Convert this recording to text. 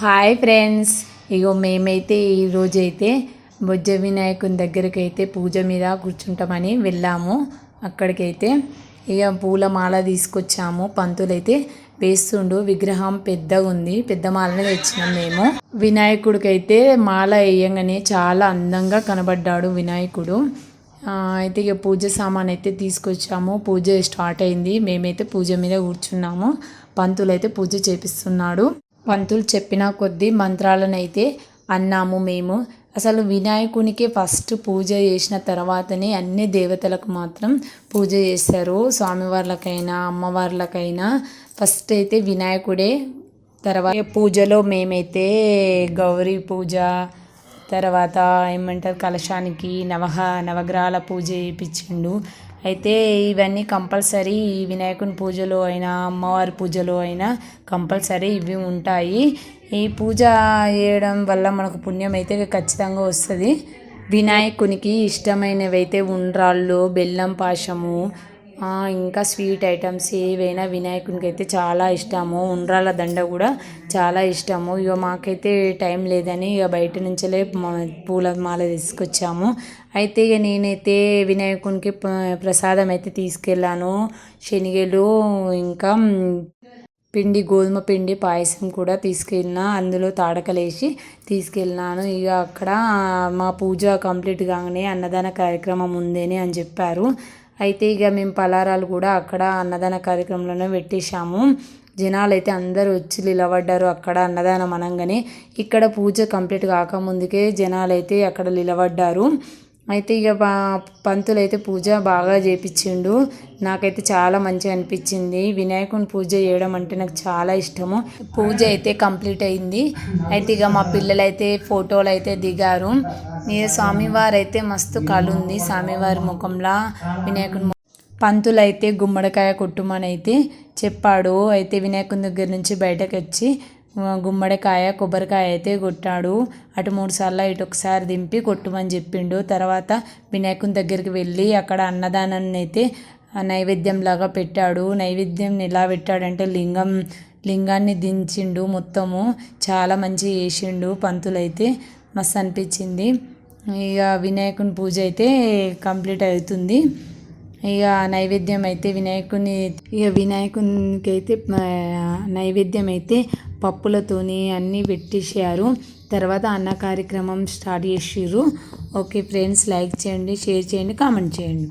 Hi friends ఇగో మేమైతే ఈ రోజైతే బొజ్జ వినాయకుని దగ్గరికి అయితే పూజ మీద కూర్చుంటామని వెళ్ళాము. అక్కడికైతే ఇక పూల మాల తీసుకొచ్చాము. పంతులైతే వేస్తుండు. విగ్రహం పెద్దగా ఉంది. పెద్ద మాలనే తెచ్చినాం మేము. వినాయకుడికైతే మాల వేయంగానే చాలా అందంగా కనబడ్డాడు వినాయకుడు. అయితే ఇక పూజ సామాన్ అయితే తీసుకొచ్చాము. పూజ స్టార్ట్ అయింది. మేమైతే పూజ మీద కూర్చున్నాము. పంతులు అయితే పూజ చేపిస్తున్నాడు. పంతులు చెప్పిన కొద్దీ మంత్రాలను అయితే అన్నాము మేము. అసలు వినాయకునికి ఫస్ట్ పూజ చేసిన తర్వాతనే అన్ని దేవతలకు మాత్రం పూజ చేస్తారు. స్వామివార్లకైనా అమ్మవార్లకైనా. ఫస్ట్ అయితే వినాయకుడే తర్వాత పూజలో మేమైతే గౌరీ పూజ తర్వాత ఏమంటారు కలశానికి నవహ నవగ్రహాల పూజ చేయించిండు అయితే ఇవన్నీ కంపల్సరీ ఈ వినాయకుని పూజలో అయినా అమ్మవారి పూజలో అయినా కంపల్సరీ ఇవి ఉంటాయి. ఈ పూజ చేయడం వల్ల మనకు పుణ్యం అయితే ఖచ్చితంగా వస్తుంది. వినాయకునికి ఇష్టమైనవి అయితే ఉండ్రాళ్ళు బెల్లం పాశము ఇంకా స్వీట్ ఐటమ్స్ ఏవైనా వినాయకునికి అయితే చాలా ఇష్టము. ఉండ్రాల దండ కూడా చాలా ఇష్టము. ఇక మాకైతే టైం లేదని ఇక బయట నుంచే పూల మాల తీసుకొచ్చాము. అయితే ఇక నేనైతే వినాయకునికి ప్రసాదం అయితే తీసుకెళ్ళాను. శనిగలు ఇంకా పిండి గోధుమ పిండి పాయసం కూడా తీసుకెళ్ళిన. అందులో తాడకలేసి తీసుకెళ్ళినాను. ఇక అక్కడ మా పూజ కంప్లీట్ కాగానే అన్నదాన కార్యక్రమం ఉందని అని చెప్పారు. అయితే ఇక మేము పలారాలు కూడా అక్కడ అన్నదాన కార్యక్రమంలోనే పెట్టేశాము. జనాలు అయితే అందరూ వచ్చి నిలబడ్డారు అక్కడ అన్నదానం అనగానే. ఇక్కడ పూజ కంప్లీట్ కాకముందుకే జనాలు అయితే అక్కడ నిలబడ్డారు. అయితే ఇక పంతులు అయితే పూజ బాగా చేపించిండు నాకైతే చాలా మంచిగా అనిపించింది వినాయకుని పూజ చేయడం అంటే నాకు చాలా ఇష్టము. పూజ అయితే కంప్లీట్ అయింది. అయితే ఇక మా పిల్లలు అయితే ఫోటోలు అయితే దిగారు. ఇక స్వామివారు అయితే మస్తు కలుంది స్వామివారి ముఖంలో వినాయకుని పంతులు అయితే గుమ్మడికాయ కొట్టుమని అయితే చెప్పాడు. అయితే వినాయకుని దగ్గర నుంచి బయటకు వచ్చి గుమ్మడికాయ కొబ్బరికాయ అయితే కొట్టాడు. అటు మూడు సార్లు ఇటు ఒకసారి దింపి కొట్టుమని చెప్పిండు. తర్వాత వినాయకుని దగ్గరికి వెళ్ళి అక్కడ అన్నదానాన్ని అయితే నైవేద్యంలాగా పెట్టాడు. నైవేద్యం ఎలా పెట్టాడంటే లింగం లింగాన్ని దించిండు మొత్తము. చాలా మంచిగా చేసిండు పంతులైతే. మస్తు అనిపించింది. ఇక వినాయకుని పూజ అయితే కంప్లీట్ అవుతుంది. ఇక నైవేద్యం అయితే వినాయకుని ఇక వినాయకునికి అయితే నైవేద్యం అయితే పప్పులతోని అన్నీ పెట్టేసారు తర్వాత అన్న కార్యక్రమం స్టార్ట్ చేసిర్రు. ఓకే ఫ్రెండ్స్ లైక్ చేయండి షేర్ చేయండి కామెంట్ చేయండి.